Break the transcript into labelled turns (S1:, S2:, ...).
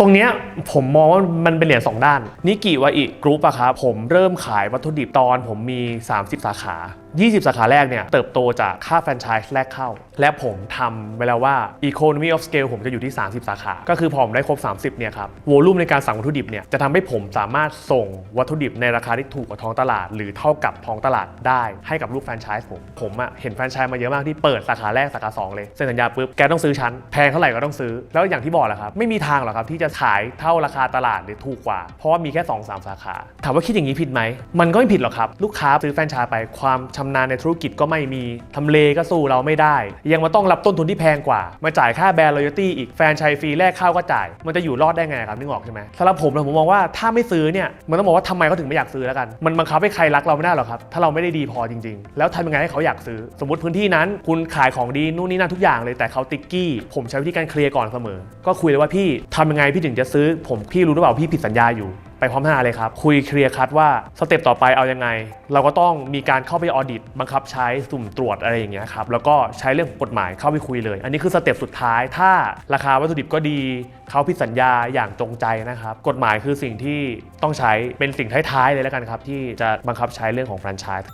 S1: ตรงเนี้ยผมมองว่ามันเป็นเหรียญสองด้านนิกิวาอิกรุ๊ปอะครับผมเริ่มขายวัตถุดิบตอนผมมี 30 สาขา 20 สาขาแรกเนี่ยเติบโตจากค่าแฟรนไชส์แรกเข้า และผมทำไว้แล้วว่า Economy of Scale ผมจะอยู่ที่ 30 สาขา ก็คือพอผมได้ครบ 30เนี่ยครับโวลูมในการสั่งวัตถุดิบเนี่ยจะทำให้ผมสามารถส่งวัตถุดิบในราคาที่ถูกกว่าท้องตลาด หรือเท่ากับท้องตลาดได้ให้กับลูกแฟรนไชส์ผมผมอะเห็นแฟรนไชส์มาเยอะมากที่เปิดสาขาแรกสาขาสองเลยเซ็นสัญญาปุ๊บแกต้องซื้อชั้นแพงเท่าไหร่ก็ต้องซื้อ แล้วอย่างที่บอกแหละครับไม่มีทางหรอกครับที่จะขายเท่าราคาตลาดหรือถูกกว่า เพราะว่ามีแค่2 3สาขา ถามว่าคิดอย่างนี้ผิดไหมมันก็ไม่ผิดหรอกครับลูกค้าซื้อแฟรนไชส์ไปความชำนาญในธุรกิจก็ไม่มีทำเลก็สู้เราไม่ได้ ยังมาต้องรับต้นทุนที่แพงกว่า มาจ่ายค่าแบรนด์รอยตี้อีกแฟนชส์ฟรีแรกเข้าก็จ่าย มันจะอยู่รอดได้ไงครับนึกออกใช่ไหมสำหรับผมนะผมมองว่าถ้าไม่ซื้อเนี่ยมันต้องบอกว่าทำไมเขาถึงไม่อยากซื้อแล้วกัน มันบังคับให้ใครรักเราไม่ได้หรอกครับถ้าเราไม่ได้ดีพอจริง ๆ แล้วทำยังไงให้เขาอยากซื้อ สมมติพื้นที่นั้น คุณขายของดีนู่นนี่นั่นทุกอย่างเลยแต่เขาติ๊กกี้ ผมใช้วิธีการเคลียร์ก่อนเสมอ ก็คุยเลยว่าพี่ทำยังไงพี่ถึงจะซื้อ ผมพี่รู้หรือเปล่าพี่ผิดสัญญาอยู่ พร้อมหน้าเลยครับ คุยเคลียร์คัดว่าสเต็ปต่อไปเอายังไง เราก็ต้องมีการเข้าไปออดิตบังคับใช้สุ่มตรวจอะไรอย่างเงี้ยครับแล้วก็ใช้เรื่องของกฎหมายเข้าไปคุยเลย อันนี้คือสเต็ปสุดท้าย ถ้าราคาวัตถุดิบก็ดีเขาผิดสัญญาอย่างจงใจนะครับกฎหมายคือสิ่งที่ต้องใช้เป็นสิ่งท้ายๆเลยแล้วกันครับที่จะบังคับใช้เรื่องของแฟรนไชส์